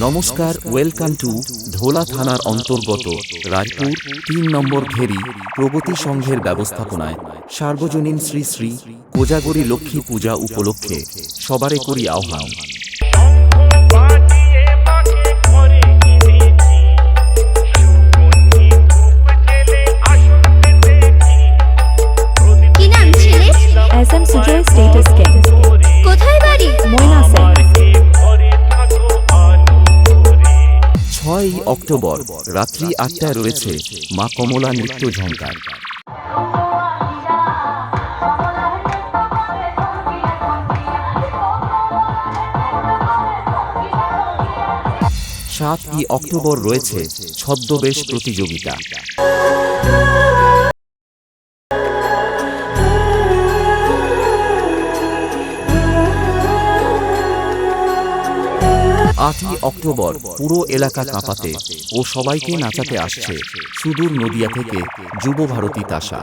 নমস্কার welcome to ধোলা থানার অন্তর্গত রায়পুর তিন নম্বর ঘেরি প্রগতি সংঘের ব্যবস্থাপনায় সার্বজনীন শ্রী শ্রী কোজাগরী লক্ষ্মী পূজা উপলক্ষে সবারে করি আহ্বান। মাকে করে এনেছি সুগন্ধি ছয়ই অক্টোবর রাত্রি আটটায় রয়েছে মা কমলা নৃত্য ঝঙ্কার সাতই অক্টোবর রয়েছে ছদ্মবেশ প্রতিযোগিতা। আটই অক্টোবর পুরো এলাকা কাঁপাতে ও সবাইকে নাচাতে আসছে সুদূর নদিয়া থেকে যুব ভারতী তাসা।